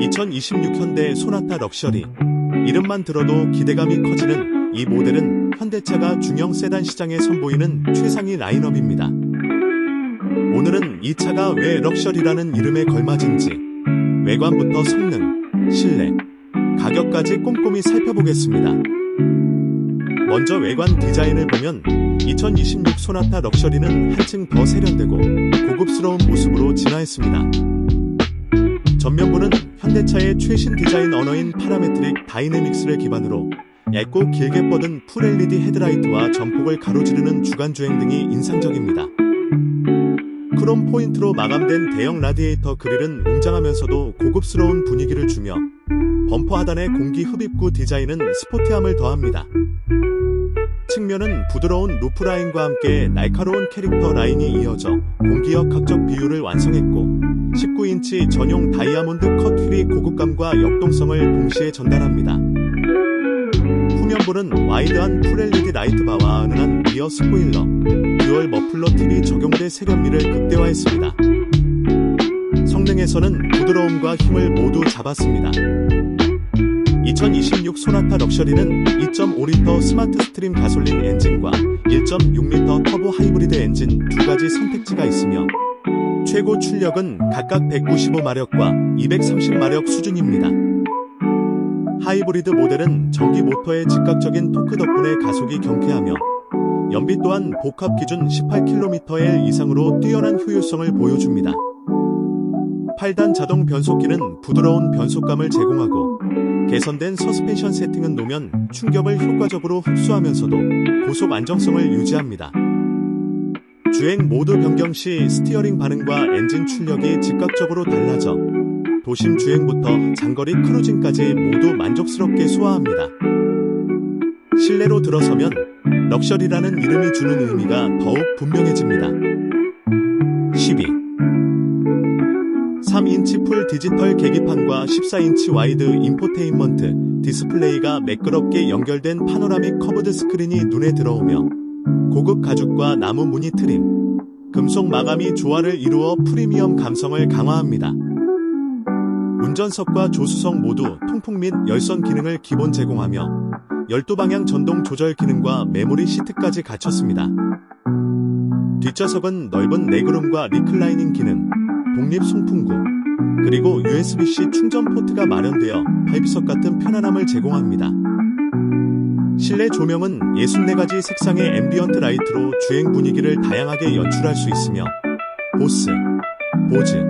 2026 현대 소나타 럭셔리. 이름만 들어도 기대감이 커지는 이 모델은 현대차가 중형 세단 시장에 선보이는 최상위 라인업입니다. 오늘은 이 차가 왜 럭셔리라는 이름에 걸맞은지 외관부터 성능, 실내, 가격까지 꼼꼼히 살펴보겠습니다. 먼저 외관 디자인을 보면 2026 소나타 럭셔리는 한층 더 세련되고 고급스러운 모습으로 진화했습니다. 전면부는 현대차의 최신 디자인 언어인 파라메트릭 다이내믹스를 기반으로 얇고 길게 뻗은 풀 LED 헤드라이트와 전폭을 가로지르는 주간주행 등이 인상적입니다. 크롬 포인트로 마감된 대형 라디에이터 그릴은 웅장하면서도 고급스러운 분위기를 주며 범퍼 하단의 공기 흡입구 디자인은 스포티함을 더합니다. 측면은 부드러운 루프 라인과 함께 날카로운 캐릭터 라인이 이어져 공기역 각적 비율을 완성했고 19인치 전용 다이아몬드 컷 휠이 고급감과 역동성을 동시에 전달합니다. 후면부는 와이드한 풀LED 라이트바와 은은한 리어 스포일러, 듀얼 머플러 팁이 적용돼 세련미를 극대화했습니다. 성능에서는 부드러움과 힘을 모두 잡았습니다. 2026 소나타 럭셔리는 2.5리터 스마트 스트림 가솔린 엔진과 1.6리터 터보 하이브리드 엔진 두 가지 선택지가 있으며 최고 출력은 각각 195마력과 230마력 수준입니다. 하이브리드 모델은 전기 모터의 즉각적인 토크 덕분에 가속이 경쾌하며 연비 또한 복합 기준 18kmL 이상으로 뛰어난 효율성을 보여줍니다. 8단 자동 변속기는 부드러운 변속감을 제공하고 개선된 서스펜션 세팅은 노면 충격을 효과적으로 흡수하면서도 고속 안정성을 유지합니다. 주행 모드 변경 시 스티어링 반응과 엔진 출력이 즉각적으로 달라져 도심 주행부터 장거리 크루징까지 모두 만족스럽게 소화합니다. 실내로 들어서면 럭셔리라는 이름이 주는 의미가 더욱 분명해집니다. 12. 3인치 풀 디지털 계기판과 14인치 와이드 인포테인먼트 디스플레이가 매끄럽게 연결된 파노라믹 커브드 스크린이 눈에 들어오며 고급 가죽과 나무 무늬 트림, 금속 마감이 조화를 이루어 프리미엄 감성을 강화합니다. 운전석과 조수석 모두 통풍 및 열선 기능을 기본 제공하며 12방향 전동 조절 기능과 메모리 시트까지 갖췄습니다. 뒷좌석은 넓은 레그룸과 리클라이닝 기능, 독립 송풍구, 그리고 USB-C 충전 포트가 마련되어 발비석 같은 편안함을 제공합니다. 실내 조명은 64가지 색상의 앰비언트 라이트로 주행 분위기를 다양하게 연출할 수 있으며 보스, 보즈,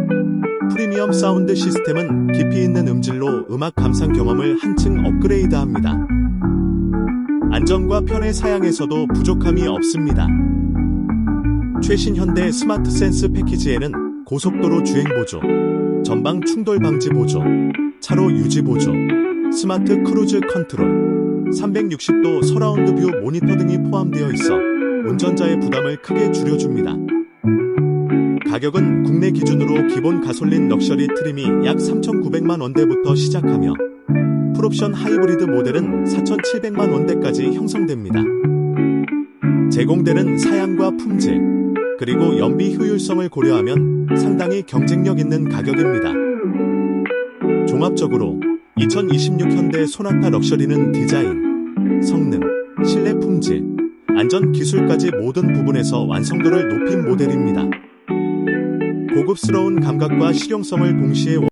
프리미엄 사운드 시스템은 깊이 있는 음질로 음악 감상 경험을 한층 업그레이드합니다. 안전과 편의 사양에서도 부족함이 없습니다. 최신 현대 스마트 센스 패키지에는 고속도로 주행 보조, 전방 충돌 방지 보조, 차로 유지 보조, 스마트 크루즈 컨트롤, 360도 서라운드 뷰 모니터 등이 포함되어 있어 운전자의 부담을 크게 줄여줍니다. 가격은 국내 기준으로 기본 가솔린 럭셔리 트림이 약 3,900만 원대부터 시작하며 풀옵션 하이브리드 모델은 4,700만 원대까지 형성됩니다. 제공되는 사양과 품질, 그리고 연비 효율성을 고려하면 상당히 경쟁력 있는 가격입니다. 종합적으로 2026 현대 소나타 럭셔리는 디자인, 성능, 실내 품질, 안전 기술까지 모든 부분에서 완성도를 높인 모델입니다. 고급스러운 감각과 실용성을 동시에